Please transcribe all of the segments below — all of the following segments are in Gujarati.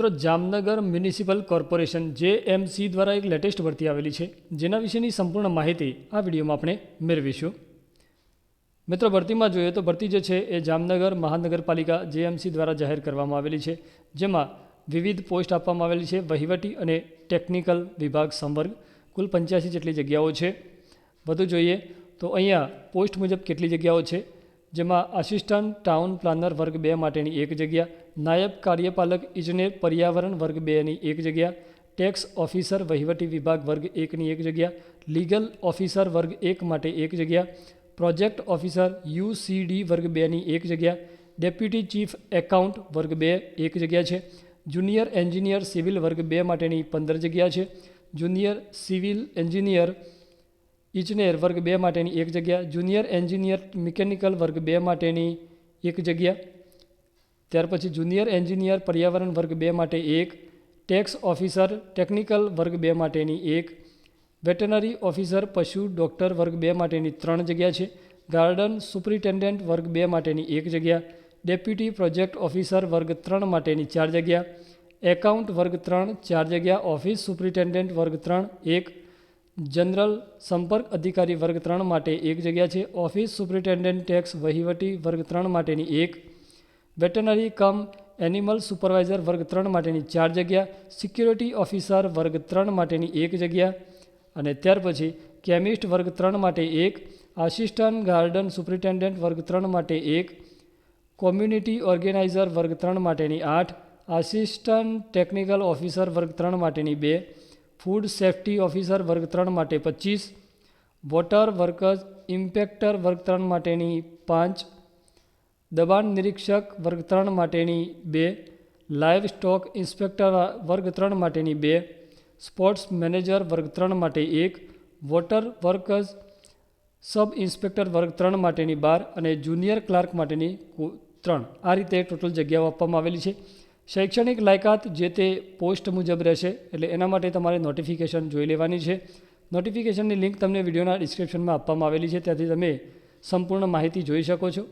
મિત્રો Jamnagar municipal corporation J MC દ્વારા એક લેટેસ્ટ ભરતી આવેલી છે. જેના વિશેની સંપૂર્ણ માહિતી આ વિડીયોમાં આપણે મેળવીશું. મિત્રો, ભરતીમાં જોઈએ તો ભરતી જે છે એ જામનગર મહાનગરપાલિકા જેએમસી દ્વારા જાહેર કરવામાં આવેલી છે. જેમાં વિવિધ પોસ્ટ આપવામાં આવેલી છે. વહીવટી અને ટેકનિકલ વિભાગ સંવર્ગ, કુલ પંચ્યાસી જેટલી જગ્યાઓ છે. વધુ જોઈએ તો અહીંયા પોસ્ટ મુજબ કેટલી જગ્યાઓ છે. જેમાં આસિસ્ટન્ટ ટાઉન પ્લાનર વર્ગ બે માટેની એક જગ્યા, નાયબ કાર્યપાલક ઇજનેર પર્યાવરણ વર્ગ બેની એક જગ્યા, ટેક્સ ઓફિસર વહીવટી વિભાગ વર્ગ એકની એક જગ્યા, લીગલ ઓફિસર વર્ગ એક માટે એક જગ્યા, પ્રોજેક્ટ ઓફિસર યુસીડી વર્ગ બેની એક જગ્યા, ડેપ્યુટી ચીફ એકાઉન્ટ વર્ગ બે એક જગ્યા છે, જુનિયર એન્જિનિયર સિવિલ વર્ગ બે માટેની પંદર જગ્યા છે, જુનિયર સિવિલ એન્જિનિયર ઇજનેર વર્ગ બે માટેની એક જગ્યા, જુનિયર એન્જિનિયર મિકેનિકલ વર્ગ બે માટેની એક જગ્યા, ત્યાર પછી જુનિયર એન્જિનિયર પર્યાવરણ વર્ગ બે માટે એક, ટેક્સ ઓફિસર ટેકનિકલ વર્ગ બે માટેની એક, વેટનરી ઓફિસર પશુ ડૉક્ટર વર્ગ બે માટેની ત્રણ જગ્યા છે, ગાર્ડન સુપ્રિન્ટેન્ડન્ટ વર્ગ બે માટેની એક જગ્યા, ડેપ્યુટી પ્રોજેક્ટ ઓફિસર વર્ગ ત્રણ માટેની ચાર જગ્યા, એકાઉન્ટ વર્ગ ત્રણ ચાર જગ્યા, ઓફિસ સુપ્રિન્ટેન્ડન્ટ વર્ગ ત્રણ એક જનરલ સંપર્ક અધિકારી વર્ગ ત્રણ માટે એક જગ્યા છે. ઓફિસ સુપરિન્ટેન્ડન્ટ ટેક્સ વહીવટી વર્ગ ત્રણ માટેની એક. વેટનરી કમ એનિમલ સુપરવાઇઝર વર્ગ ત્રણ માટેની ચાર જગ્યા. સિક્યુરિટી ઓફિસર વર્ગ ત્રણ માટેની એક જગ્યા. અને ત્યાર પછી કેમિસ્ટ વર્ગ ત્રણ માટે એક. આસિસ્ટન્ટ ગાર્ડન સુપરિન્ટેન્ડન્ટ વર્ગ ત્રણ માટે એક. કોમ્યુનિટી ઓર્ગેનાઇઝર વર્ગ ત્રણ માટેની આઠ. આસિસ્ટન્ટ ટેકનિકલ ઓફિસર વર્ગ ત્રણ માટેની બે. ફૂડ સેફ્ટી ઓફિસર વર્ગ ત્રણ માટે પચીસ વોટર વર્કર્સ ઇમ્પેક્ટર વર્ગ ત્રણ માટેની પાંચ, દબાણ નિરીક્ષક વર્ગ ત્રણ માટેની બે લાઇવ સ્ટોક ઇન્સ્પેક્ટર વર્ગ ત્રણ માટેની બે સ્પોર્ટ્સ મેનેજર વર્ગ ત્રણ માટે એક વોટર વર્કર્સ સબ ઇન્સ્પેક્ટર વર્ગ ત્રણ માટેની બાર અને જુનિયર ક્લાર્ક માટેની ત્રણ. આ રીતે ટોટલ જગ્યાઓ આપવામાં આવેલી છે. શૈક્ષણિક લાયકાત જે તે પોસ્ટ મુજબ રહેશે, એટલે એના માટે તમારે નોટિફિકેશન જોઈ લેવાની છે. નોટિફિકેશનની લિંક તમને વિડીયોના ડિસ્ક્રિપ્શનમાં આપવામાં આવેલી છે, ત્યાંથી તમે સંપૂર્ણ માહિતી જોઈ શકો છો.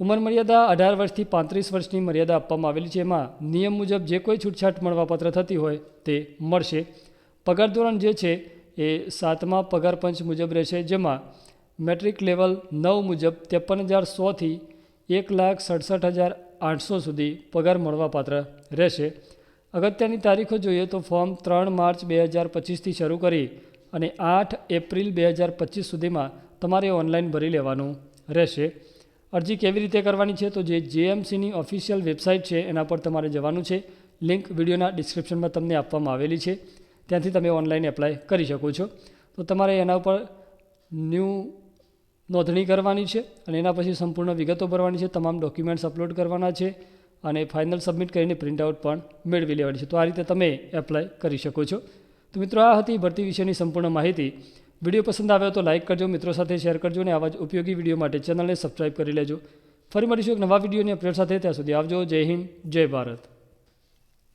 ઉંમર મર્યાદા અઢાર વર્ષથી પાંત્રીસ વર્ષની મર્યાદા આપવામાં આવેલી છે. એમાં નિયમ મુજબ જે કોઈ છૂટછાટ મળવાપાત્ર થતી હોય તે મળશે. પગાર ધોરણ જે છે એ સાતમા પગાર પંચ મુજબ રહેશે, જેમાં મેટ્રિક લેવલ નવ મુજબ ત્રેપન હજાર સોથી એક લાખ સડસઠ હજાર આઠસો સુધી પગાર મળવાપાત્ર રહેશે. અગત્યની તારીખો જોઈએ તો ફોર્મ ત્રણ માર્ચ બે હજાર પચીસથી શરૂ કરી અને આઠ એપ્રિલ બે હજાર પચીસ સુધીમાં તમારે ઓનલાઈન ભરી લેવાનું રહેશે. અરજી કેવી રીતે કરવાની છે તો જે જેએમસીની ઓફિશિયલ વેબસાઇટ છે એના પર તમારે જવાનું છે. લિંક વિડીયોના ડિસ્ક્રિપ્શનમાં તમને આપવામાં આવેલી છે. ત્યાંથી તમે ઓનલાઈન એપ્લાય કરી શકો છો. તો તમારે એના ઉપર ન્યૂ નોંધણી કરવાની છે અને એના પછી સંપૂર્ણ વિગતો ભરવાની છે, તમામ ડોક્યુમેન્ટ્સ અપલોડ કરવાના છે અને ફાઇનલ સબમિટ કરીને પ્રિન્ટઆઉટ પણ મેળવી લેવાની છે. તો આ રીતે તમે એપ્લાય કરી શકો છો. તો મિત્રો, આ હતી ભરતી વિશેની સંપૂર્ણ માહિતી. વીડિયો પસંદ આવ્યો તો લાઇક કરજો, મિત્રો સાથે શેર કરજો અને આવા જ ઉપયોગી વીડિયો માટે ચેનલને સબસ્ક્રાઈબ કરી લેજો. ફરી મળીશું એક નવા વિડીયોની અપડેટ સાથે. ત્યાં સુધી આવજો. જય હિન્દ, જય ભારત.